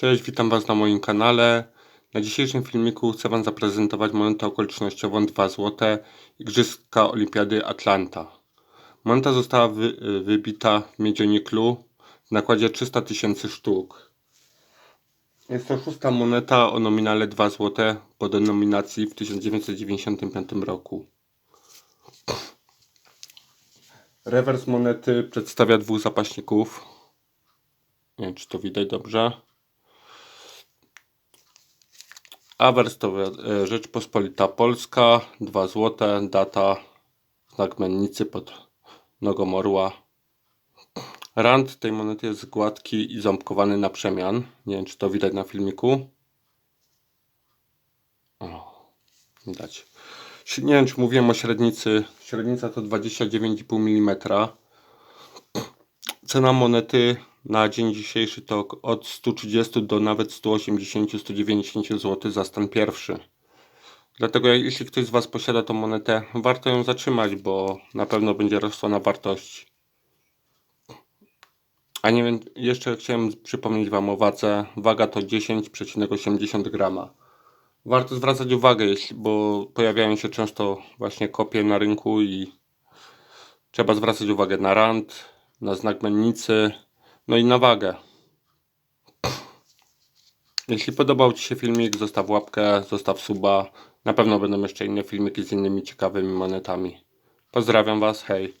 Cześć, witam Was na moim kanale. Na dzisiejszym filmiku chcę Wam zaprezentować monetę okolicznościową 2 zł Igrzyska Olimpiady Atlanta. Moneta została wy, wybita w miedzianiklu w nakładzie 300 tysięcy sztuk. Jest to szósta moneta o nominale 2 zł po denominacji w 1995 roku. Rewers monety przedstawia dwóch zapaśników. Nie wiem, czy to widać dobrze. Awers to e, Rzeczpospolita Polska, 2 złote, data, znak mennicy pod nogą orła. Rand tej monety jest gładki i ząbkowany na przemian. Nie wiem, czy to widać na filmiku. O, widać. Nie wiem, czy mówiłem o średnicy. Średnica to 29,5 mm. Cena monety na dzień dzisiejszy to od 130 do nawet 180-190 zł za stan pierwszy. Dlatego jeśli ktoś z Was posiada tą monetę, warto ją zatrzymać, bo na pewno będzie rosła na wartości. A nie wiem, jeszcze chciałem przypomnieć Wam o wadze. Waga to 10,80 grama. Warto zwracać uwagę, bo pojawiają się często właśnie kopie na rynku i trzeba zwracać uwagę na rand, na znak mennicy, no i na wagę. Jeśli podobał Ci się filmik, zostaw łapkę, zostaw suba. Na pewno będą jeszcze inne filmiki z innymi ciekawymi monetami. Pozdrawiam Was, hej.